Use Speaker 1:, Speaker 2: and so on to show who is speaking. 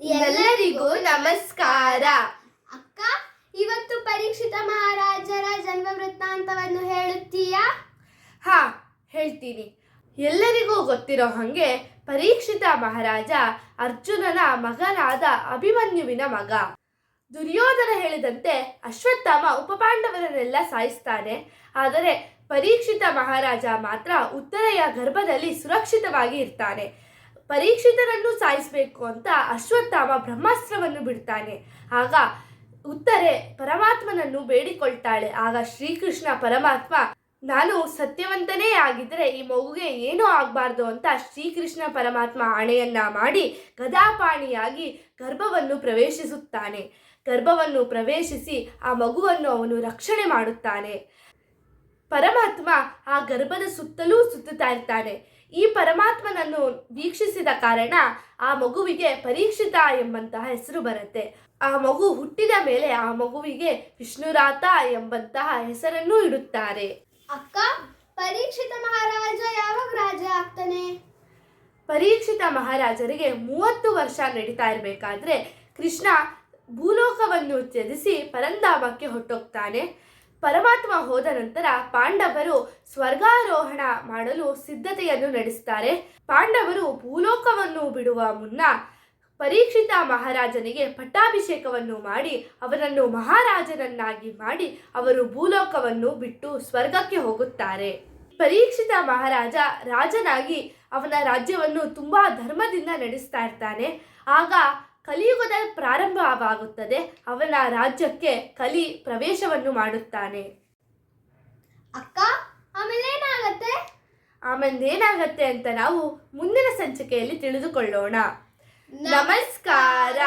Speaker 1: ಎಲ್ಲರಿಗೂ ನಮಸ್ಕಾರ.
Speaker 2: ಅಕ್ಕ ಇವತ್ತು ಪರೀಕ್ಷಿತ ಮಹಾರಾಜರ ಜನ್ಮ ವೃತ್ತಾಂತವನ್ನು ಹೇಳುತ್ತೀಯಾ?
Speaker 1: ಹಾ ಹೇಳ್ತೀನಿ. ಎಲ್ಲರಿಗೂ ಗೊತ್ತಿರೋ ಹಾಗೆ ಪರೀಕ್ಷಿತ ಮಹಾರಾಜ ಅರ್ಜುನನ ಮಗನಾದ ಅಭಿಮನ್ಯುವಿನ ಮಗ. ದುರ್ಯೋಧನ ಹೇಳಿದಂತೆ ಅಶ್ವತ್ಥಾಮ ಉಪಪಾಂಡವರನ್ನೆಲ್ಲ ಸಾಯಿಸ್ತಾನೆ. ಆದರೆ ಪರೀಕ್ಷಿತ ಮಹಾರಾಜ ಮಾತ್ರ ಉತ್ತರೆಯ ಗರ್ಭದಲ್ಲಿ ಸುರಕ್ಷಿತವಾಗಿ ಇರ್ತಾನೆ. ಪರೀಕ್ಷಿತನನ್ನು ಸಾಯಿಸಬೇಕು ಅಂತ ಅಶ್ವತ್ಥಾಮ ಬ್ರಹ್ಮಾಸ್ತ್ರವನ್ನು ಬಿಡ್ತಾನೆ. ಆಗ ಉತ್ತರೆ ಪರಮಾತ್ಮನನ್ನು ಬೇಡಿಕೊಳ್ತಾಳೆ. ಆಗ ಶ್ರೀಕೃಷ್ಣ ಪರಮಾತ್ಮ, ನಾನು ಸತ್ಯವಂತನೇ ಆಗಿದ್ರೆ ಈ ಮಗುಗೆ ಏನೂ ಆಗಬಾರ್ದು ಅಂತ ಶ್ರೀಕೃಷ್ಣ ಪರಮಾತ್ಮ ಆಣೆಯನ್ನ ಮಾಡಿ ಗದಾಪಾಣಿಯಾಗಿ ಗರ್ಭವನ್ನು ಪ್ರವೇಶಿಸುತ್ತಾನೆ. ಗರ್ಭವನ್ನು ಪ್ರವೇಶಿಸಿ ಆ ಮಗುವನ್ನು ಅವನು ರಕ್ಷಣೆ ಮಾಡುತ್ತಾನೆ. ಪರಮಾತ್ಮ ಆ ಗರ್ಭದ ಸುತ್ತಲೂ ಸುತ್ತುತ್ತಾ ಇರ್ತಾನೆ. ಈ ಪರಮಾತ್ಮನನ್ನು ವೀಕ್ಷಿಸಿದ ಕಾರಣ ಆ ಮಗುವಿಗೆ ಪರೀಕ್ಷಿತ ಎಂಬಂತಹ ಹೆಸರು ಬರುತ್ತೆ. ಆ ಮಗು ಹುಟ್ಟಿದ ಮೇಲೆ ಆ ಮಗುವಿಗೆ ವಿಷ್ಣುರಾತ ಎಂಬಂತಹ ಹೆಸರನ್ನು ಇಡುತ್ತಾರೆ.
Speaker 2: ಅಕ್ಕ ಪರೀಕ್ಷಿತ ಮಹಾರಾಜ ಯಾವಾಗ ರಾಜ ಆಗ್ತಾನೆ?
Speaker 1: ಪರೀಕ್ಷಿತ ಮಹಾರಾಜರಿಗೆ ಮೂವತ್ತು ವರ್ಷ ನಡೀತಾ ಇರಬೇಕಾದ್ರೆ ಕೃಷ್ಣ ಭೂಲೋಕವನ್ನು ತ್ಯಜಿಸಿ ಪರಂಧಾಮಕ್ಕೆ ಹೊಟ್ಟೋಗ್ತಾನೆ ಪರಮಾತ್ಮ ಹೋದ ನಂತರ ಪಾಂಡವರು ಸ್ವರ್ಗಾರೋಹಣ ಮಾಡಲು ಸಿದ್ಧತೆಯನ್ನು ನಡೆಸ್ತಾರೆ. ಪಾಂಡವರು ಭೂಲೋಕವನ್ನು ಬಿಡುವ ಮುನ್ನ ಪರೀಕ್ಷಿತ ಮಹಾರಾಜನಿಗೆ ಪಟ್ಟಾಭಿಷೇಕವನ್ನು ಮಾಡಿ, ಅವರನ್ನು ಮಹಾರಾಜನನ್ನಾಗಿ ಮಾಡಿ, ಅವರು ಭೂಲೋಕವನ್ನು ಬಿಟ್ಟು ಸ್ವರ್ಗಕ್ಕೆ ಹೋಗುತ್ತಾರೆ. ಪರೀಕ್ಷಿತ ಮಹಾರಾಜ ರಾಜನಾಗಿ ಅವನ ರಾಜ್ಯವನ್ನು ತುಂಬಾ ಧರ್ಮದಿಂದ ನಡೆಸ್ತಾ ಇರ್ತಾನೆ. ಆಗ ಕಲಿಯುಗದ ಪ್ರಾರಂಭವಾಗುತ್ತದೆ, ಅವನ ರಾಜ್ಯಕ್ಕೆ ಕಲಿ ಪ್ರವೇಶವನ್ನು ಮಾಡುತ್ತಾನೆ.
Speaker 2: ಅಕ್ಕ ಆಮೇಲೆ ಏನಾಗತ್ತೆ
Speaker 1: ಆಮೇಲೆ ಏನಾಗತ್ತೆ ಅಂತ ನಾವು ಮುಂದಿನ ಸಂಚಿಕೆಯಲ್ಲಿ ತಿಳಿದುಕೊಳ್ಳೋಣ. ನಮಸ್ಕಾರ.